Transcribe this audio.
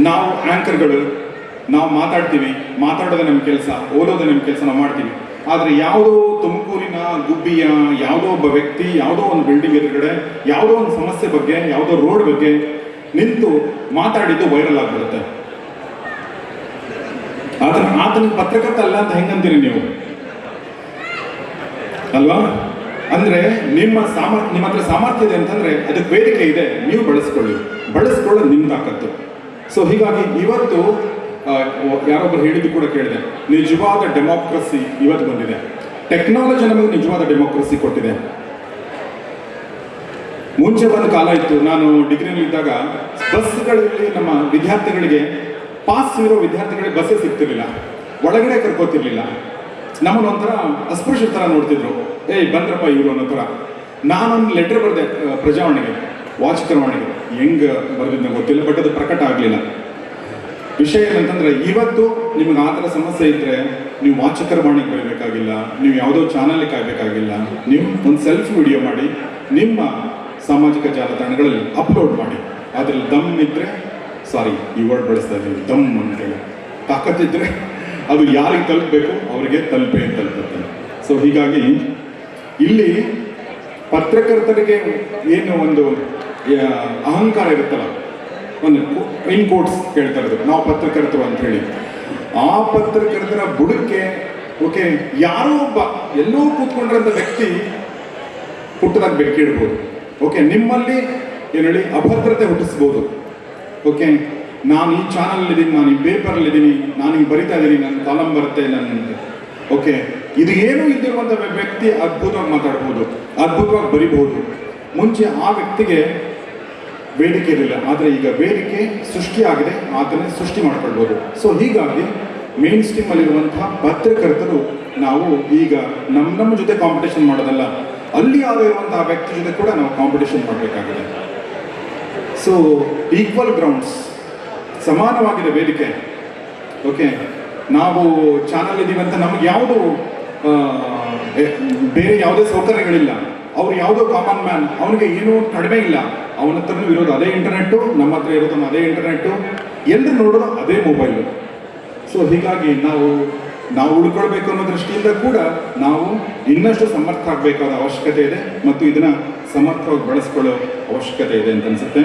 ನಾವು ಆಂಕರ್ಗಳು ನಾವು ಮಾತಾಡ್ತೀವಿ, ಮಾತಾಡೋದು ನಮ್ಮ ಕೆಲಸ, ಓದೋದು ನಮ್ಮ ಕೆಲಸ ನಾವು ಮಾಡ್ತೀವಿ. ಆದರೆ ಯಾವುದೋ ತುಮಕೂರಿನ ಗುಬ್ಬಿಯ, ಯಾವುದೋ ಒಬ್ಬ ವ್ಯಕ್ತಿ, ಯಾವುದೋ ಒಂದು ಬಿಲ್ಡಿಂಗ್ ಎದುರುಗಡೆ, ಯಾವುದೋ ಒಂದು ಸಮಸ್ಯೆ ಬಗ್ಗೆ, ಯಾವುದೋ ರೋಡ್ ಬಗ್ಗೆ ನಿಂತು ಮಾತಾಡಿದ್ದು ವೈರಲ್ ಆಗ್ಬಿಡುತ್ತೆ. ಆತನ ಆತನ ಪತ್ರಕರ್ತ ಅಲ್ಲ ಅಂತ ಹೆಂಗಂತೀರಿ ನೀವು? ಅಲ್ವಾ? ಅಂದ್ರೆ ನಿಮ್ಮ ಸಾಮರ್ಥ್ಯ ನಿಮ್ಮ ಹತ್ರ ಸಾಮರ್ಥ್ಯ ಇದೆ ಅಂತಂದ್ರೆ ಅದಕ್ಕೆ ವೇದಿಕೆ ಇದೆ. ನೀವು ಬಳಸ್ಕೊಳ್ಳಿ. ಬಳಸ್ಕೊಳ್ಳೋದು ನಿಮ್ಮ ತಾಕತ್ತು ಸೊ ಹೀಗಾಗಿ ಇವತ್ತು ಯಾರೊಬ್ಬರು ಹೇಳಿದ್ದು ಕೂಡ ಕೇಳಿದೆ. ನಿಜವಾದ ಡೆಮೋಕ್ರಸಿ ಇವತ್ತು ಬಂದಿದೆ. ಟೆಕ್ನಾಲಜಿ ನಮಗೆ ನಿಜವಾದ ಡೆಮೋಕ್ರಸಿ ಕೊಟ್ಟಿದೆ. ಮುಂಚೆ ಬಂದ ಕಾಲ ಇತ್ತು. ನಾನು ಡಿಗ್ರಿಯಲ್ಲಿ ಇದ್ದಾಗ ಬಸ್ಗಳಲ್ಲಿ ನಮ್ಮ ವಿದ್ಯಾರ್ಥಿಗಳಿಗೆ ಪಾಸ್ ಇರೋ ವಿದ್ಯಾರ್ಥಿಗಳಿಗೆ ಬಸ್ಸೇ ಸಿಗ್ತಿರ್ಲಿಲ್ಲ. ಒಳಗಡೆ ಕರ್ಕೋತಿರ್ಲಿಲ್ಲ. ನಮ್ಮನ್ನ ಒಂಥರ ಅಸ್ಪೃಶ್ಯ ಥರ ನೋಡ್ತಿದ್ರು. ಏಯ್, ಬಂದ್ರಪ್ಪ ಇವರು ಅನ್ನೋ ಥರ. ನಾನೊಂದು ಲೆಟರ್ ಬರೆದೆ ಪ್ರಜಾವಾಣಿಗೆ ವಾಚಕರವಾಣಿಗೆ ಹೆಂಗ್ ಬರೆದಿದ್ದ ಗೊತ್ತಿಲ್ಲ ಬಟ್ ಅದು ಪ್ರಕಟ ಆಗಲಿಲ್ಲ. ವಿಷಯ ಏನಂತಂದ್ರೆ, ಇವತ್ತು ನಿಮ್ಗೆ ಆ ಥರ ಸಮಸ್ಯೆ ಇದ್ರೆ ನೀವು ವಾಚಕರ ಬಾಣಿಗೆ ಬರಬೇಕಾಗಿಲ್ಲ, ನೀವು ಯಾವುದೋ ಚಾನಲ್ ಕಾಯ್ಬೇಕಾಗಿಲ್ಲ ನೀವು ಒಂದು ಸೆಲ್ಫ್ ವಿಡಿಯೋ ಮಾಡಿ, ನಿಮ್ಮ ಸಾಮಾಜಿಕ ಜಾಲತಾಣಗಳಲ್ಲಿ ಅಪ್ಲೋಡ್ ಮಾಡಿ. ಅದರಲ್ಲಿ ದಮ್ ಇದ್ರೆ ಸಾರಿ, ಈ ವರ್ಡ್ ಬಳಸ್ತಾ ಇದ್ದೀವಿ ದಮ್ ಅಂತೇಳಿ ತಾಕತ್ತಿದ್ರೆ ಅದು ಯಾರಿಗೆ ತಲುಪಬೇಕು, ಅವರಿಗೆ ತಲುಪೇ ತಲುಪುತ್ತೆ. ಸೊ ಹೀಗಾಗಿ ಇಲ್ಲಿ ಪತ್ರಕರ್ತರಿಗೆ ಏನು ಒಂದು ಅಹಂಕಾರ ಇರುತ್ತಲ್ಲ? ಒಂದು ಇನ್ ಕೋಟ್ಸ್ ಹೇಳ್ತಾ ಇರೋದು. ನಾವು ಪತ್ರಕರ್ತರು ಅಂತ ಹೇಳಿ. ಆ ಪತ್ರಕರ್ತರ ಬುಡಕ್ಕೆ, ಓಕೆ, ಯಾರೋ ಒಬ್ಬ, ಎಲ್ಲೋ ಕೂತ್ಕೊಂಡಿರೋಂಥ ವ್ಯಕ್ತಿ ಪುಟ್ಟದಾಗ ಬೆಂಕಿ ಇಡ್ಬೋದು. ಓಕೆ, ನಿಮ್ಮಲ್ಲಿ, ಏನು ಹೇಳಿ, ಅಭದ್ರತೆ ಹುಟ್ಟಿಸ್ಬೋದು. ಓಕೆ, ನಾನು ಈ ಚಾನಲ್ ಇದ್ದೀನಿ ನಾನು ಈ ಪೇಪರ್ ಇದ್ದೀನಿ ನಾನು ಹಿಂಗೆ ಬರಿತಾ ಇದ್ದೀನಿ, ನನ್ನ ಕಾಲಮ್ ಬರುತ್ತೆ, ನನ್ನ ಓಕೆ, ಇದು ಏನೂ ಇದ್ದಿರುವಂಥ ವ್ಯಕ್ತಿ ಅದ್ಭುತವಾಗಿ ಮಾತಾಡ್ಬೋದು, ಅದ್ಭುತವಾಗಿ ಬರಿಬೋದು. ಮುಂಚೆ ಆ ವ್ಯಕ್ತಿಗೆ ವೇದಿಕೆ ಇರಲಿಲ್ಲ. ಆದರೆ ಈಗ ವೇದಿಕೆ ಸೃಷ್ಟಿಯಾಗಿದೆ, ಆತನೇ ಸೃಷ್ಟಿ ಮಾಡಿಕೊಳ್ಬೋದು. ಸೊ ಹೀಗಾಗಿ ಮೇನ್ ಸ್ಟ್ರೀಮ್ ಅಲ್ಲಿರುವಂತಹ ಪತ್ರಕರ್ತರು ನಾವು ಈಗ ನಮ್ಮ ನಮ್ಮ ಜೊತೆ ಕಾಂಪಿಟೇಷನ್ ಮಾಡೋದಲ್ಲ, ಅಲ್ಲಿ ಆಗಿರುವಂತಹ ವ್ಯಕ್ತಿ ಜೊತೆ ಕೂಡ ನಾವು ಕಾಂಪಿಟೇಷನ್ ಮಾಡಬೇಕಾಗಿದೆ. ಸೊ ಈಕ್ವಲ್ ಗ್ರೌಂಡ್ಸ್ ಸಮಾನವಾಗಿದೆ ವೇದಿಕೆ ಓಕೆ ನಾವು ಚಾನಲ್ ಇದ್ದೀವಿ ಅಂತ ನಮ್ಗೆ ಯಾವುದು ಬೇರೆ ಯಾವುದೇ ಸೌಕರ್ಯಗಳಿಲ್ಲ. ಅವ್ರು ಯಾವುದೋ ಕಾಮನ್ ಮ್ಯಾನ್ ಅವನಿಗೆ ಏನೂ ಕಡಿಮೆ ಇಲ್ಲ. ಅವನ ಹತ್ರನೂ ಇರೋದು ಅದೇ ಇಂಟರ್ನೆಟ್ಟು ನಮ್ಮ ಹತ್ರ ಇರೋದು ಅದೇ ಇಂಟರ್ನೆಟ್ಟು ಎಲ್ಲರೂ ನೋಡೋದು ಅದೇ ಮೊಬೈಲು ಸೊ ಹೀಗಾಗಿ ನಾವು ನಾವು ಉಳ್ಕೊಳ್ಬೇಕು ಅನ್ನೋ ದೃಷ್ಟಿಯಿಂದ ಕೂಡ ನಾವು ಇನ್ನಷ್ಟು ಸಮರ್ಥ ಆಗಬೇಕಾದ ಅವಶ್ಯಕತೆ ಇದೆ ಮತ್ತು ಇದನ್ನು ಸಮರ್ಥವಾಗಿ ಬಳಸ್ಕೊಳ್ಳೋ ಅವಶ್ಯಕತೆ ಇದೆ ಅಂತ ಅನ್ಸುತ್ತೆ.